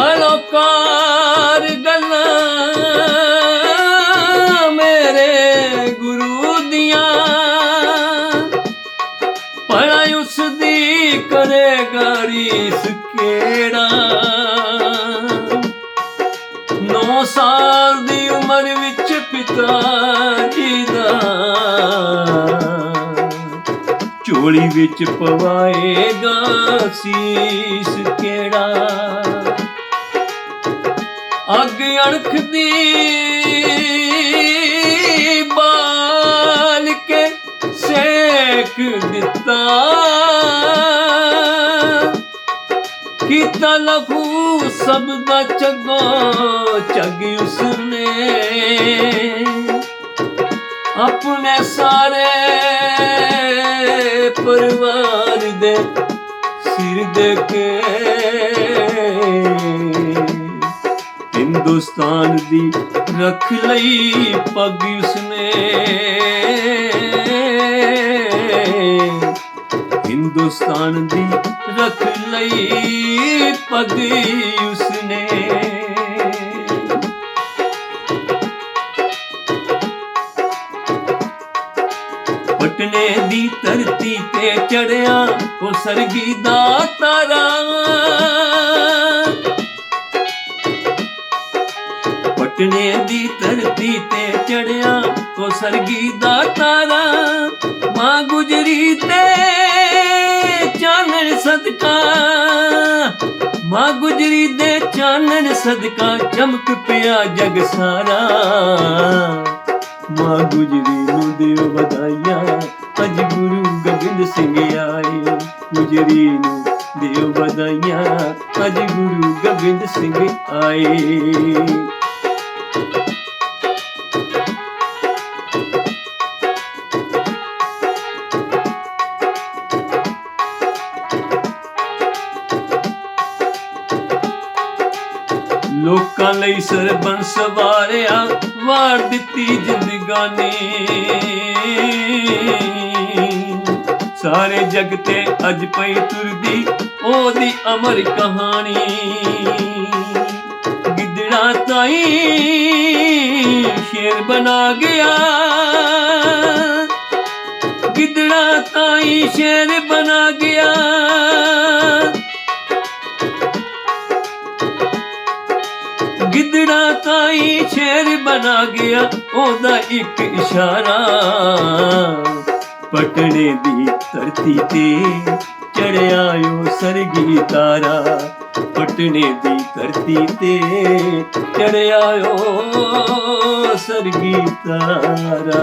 ਅਲੋਕਾਰ ਗੱਲਾਂ ਮੇਰੇ ਗੁਰੂ ਦੀਆਂ। ਪੜਾ ਉਸ ਦੀ ਕਰੇਗਾ ਰੀਸ ਕਿਹੜਾ? ਨੌ ਸਾਲ ਦੀ ਉਮਰ ਵਿੱਚ ਪਿਤਾ ਜੀ ਦਾ। ਝੋਲੀ ਵਿੱਚ ਪਵਾਏਗਾ ਸੀਸ ਕਿਹੜਾ? ਅੱਗ ਅਣਖ ਦੀ ਬਾਲ ਕੇ ਸੇਕ ਦਿੱਤਾ। ਕੀਤਾ ਲਹੂ ਸਭ ਦਾ ਚੱਗੋ ਚੱਗ ਉਸਨੇ। ਆਪਣੇ ਸਾਰੇ ਪਰਿਵਾਰ ਦੇ ਸਿਰ ਦੇ ਕੇ ਹਿੰਦੁਸਤਾਨ ਦੀ ਰੱਖ ਲਈ ਪੱਗ ਉਸਨੇ। ਹਿੰਦੁਸਤਾਨ ਦੀ ਰੱਖ ਲਈ ਪੱਗ ਉਸਨੇ। ਪਟਨੇ ਦੀ ਧਰਤੀ ਤੇ ਚੜਿਆ ਉਹ ਸਰਗੀ ਦਾ ਤਾਰਾ। ਪਟਨੇ ਦੀ ਧਰਤੀ ਤੇ ਚੜਿਆ ਉਹ ਸਰਗੀ ਦਾ ਤਾਰਾ। ਮਾਂ ਗੁਜਰੀ ਤੇ ਚਾਨਣ ਸਦਕਾ। ਮਾਂ ਗੁਜਰੀ ਦੇ ਚਾਨਣ ਸਦਕਾ ਚਮਕ ਪਿਆ ਜਗ ਸਾਰਾ। ਮਾਂ ਗੁਜਰੀ ਨੂੰ ਦਿਓ ਵਧਾਈਆਂ, ਅੱਜ ਗੁਰੂ ਗੋਬਿੰਦ ਸਿੰਘ ਆਏ। ਗੁਜਰੀ ਨੂੰ ਦਿਓ ਵਧਾਈਆਂ, ਅੱਜ ਗੁਰੂ ਗੋਬਿੰਦ ਸਿੰਘ ਆਏ। ਲੋਕਾਂ ਲਈ ਸਰਬੰਸ ਵਾਰਿਆ ਵਾਰ ਦਿੱਤੀ ਜ਼ਿੰਦਗਾਨੀ। ਸਾਰੇ ਜਗ ਤੇ ਅੱਜ ਪਈ ਤੁਰਦੀ, ਉਹਦੀ ਅਮਰ ਕਹਾਣੀ। ਗਿੱਦੜਾ ਤਾਈ ਸ਼ੇਰ ਬਣਾ ਗਿਆ। ਗਿੱਦੜਾ ਤਾਈ ਸ਼ੇਰ ਬਣਾ ਗਿਆ। ਗਿੱਦੜਾ ਤਾਈ ਸ਼ੇਰ ਬਣਾ ਗਿਆ, ਉਹਦਾ ਇੱਕ ਇਸ਼ਾਰਾ। ਪਟਨੇ ਦੀ ਧਰਤੀ ਤੇ ਚੜਿਆ ਓ ਸਰਗੀ ਤਾਰਾ ਪਟਨੇ ਦੀ ਧਰਤੀ ਤੇ ਚੜਿਆ ਓ ਸਰਗੀ ਤਾਰਾ।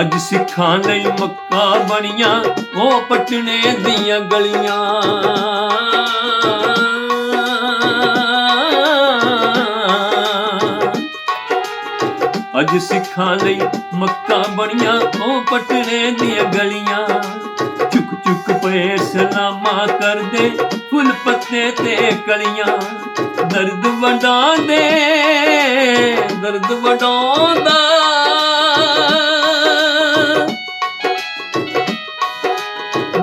ਅੱਜ ਸਿੱਖਾਂ ਲਈ ਮੱਕਾ ਬਣੀਆਂ, ਉਹ ਪਟਨੇ ਦੀਆਂ ਗਲੀਆਂ। ਅੱਜ ਸਿੱਖਾਂ ਲਈ ਮੱਕਾ ਬਣੀਆਂ ਉਹ ਪਟਨੇ ਦੀਆਂ ਗਲੀਆਂ। ਚੁੱਕ ਚੁੱਕ ਪਏ ਸਲਾਮਾ ਕਰਦੇ ਫੁੱਲ ਪੱਤੇ ਤੇ ਕਲੀਆਂ। ਦਰਦ ਵਡਾਉਂਦੇ, ਦਰਦ ਵਡਾਉਂਦਾ।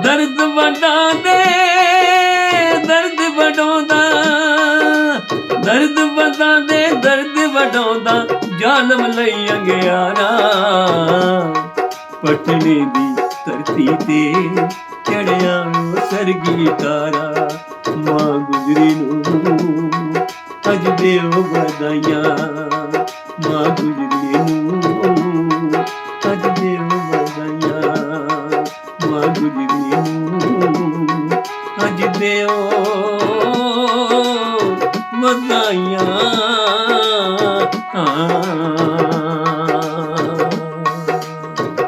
ਦਰਦ ਵਡਾਉਂਦੇ, ਦਰਦ ਵਡਾਉਂਦਾ। ਦਰਦ ਵਡਾਉਂਦੇ, ਦਰਦ ਵਡਾਉਂਦਾ ਜ਼ਾਲਮ ਲਈ ਅੰਗਿਆਰਾ ਪਟਨੇ ਦੀ ਧਰਤੀ ਤੇ ਚੜਿਆ ਓ ਸਰਗੀ ਤਾਰਾ ਮਾਂ ਗੁਜਰੀ ਨੂੰ। ਅੱਜ ਦੇਵ ਵਧਾਈਆਂ ਮਾਂ ਗੁਜਰੀ ਨੂੰ